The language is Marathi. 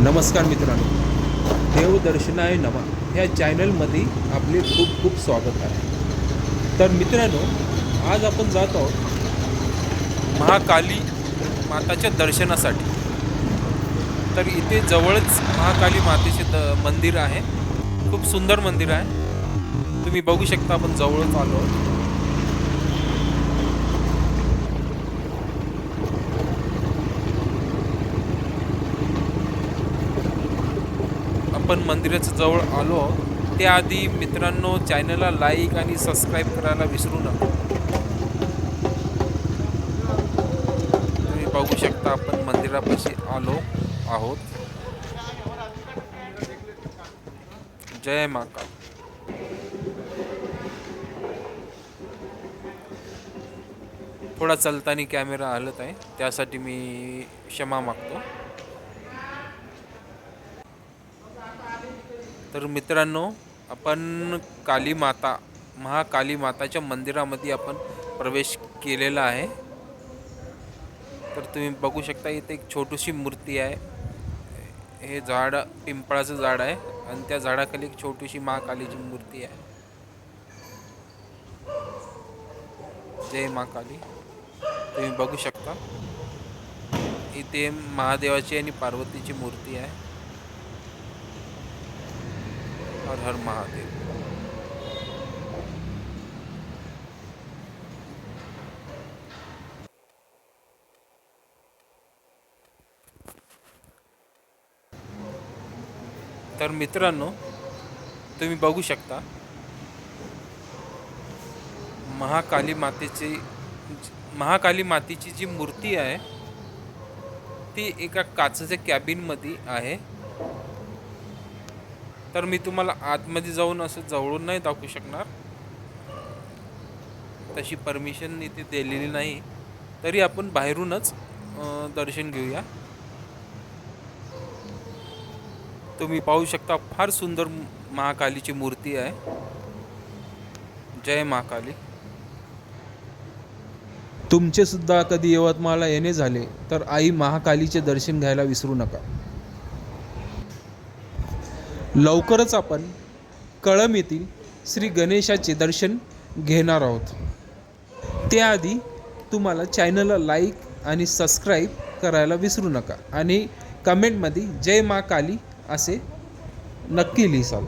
नमस्कार मित्रांनो. देवदर्शनाय नमा. ह्या चॅनलमध्ये आपले खूप खूप स्वागत आहे. तर मित्रांनो आज आपण जात आहोत महाकाली माताच्या दर्शनासाठी. तर इथे जवळच महाकाली मातेचे द मंदिर आहे. खूप सुंदर मंदिर आहे. तुम्ही बघू शकता आपण जवळच आलो आहोत. आपण मंदिराच्या जवळ आलो आहोत. त्याआधी मित्रांनो चॅनलला लाईक आणि सबस्क्राईब करायला विसरू नका. तुम्ही बघू शकता आपण मंदिरापाशी आलो आहोत. जय माका थोडा चलताना कॅमेरा हलत आहे त्यासाठी मी क्षमा मागतो. तर मित्रांनो आपण काली माता महाकाली माताच्या मंदिरामध्ये आपण प्रवेश केलेला आहे. तर तुम्ही बघू शकता इथे एक छोटीशी मूर्ती आहे. हे झाड पिंपळाचं झाड आहे आणि त्या झाडाखाली एक छोटीशी महाकालीची मूर्ती आहे. जय महाकाली. तुम्ही बघू शकता इथे महादेवाची आणि पार्वतीची मूर्ती आहे. हर हर महादेव। तर मित्रांनो तुम्ही बघू शकता महाकाली मातेची महाकाली मातेची जी मूर्ती आहे ती एका काचेच्या कॅबिनमध्ये आहे. तर मी तुम्हाला आतमध्ये जाऊन असं जवळून नाही दाखवू शकणार. तशी परमिशन इथे दिलेली नाही. तरी आपण बाहेरूनच दर्शन घेऊया. तुम्ही पाहू शकता फार सुंदर महाकालीची मूर्ती आहे. जय महाकाली. तुमचे सुद्धा कधी यवतमाळला येणे झाले तर आई महाकालीचे दर्शन घ्यायला विसरू नका. लवकरच आपण कळम येथील श्री गणेशाचे दर्शन घेणार आहोत. त्याआधी तुम्हाला चॅनलला लाईक आणि सबस्क्राईब करायला विसरू नका आणि कमेंटमध्ये जय मा काली असे नक्की लिहिसाल.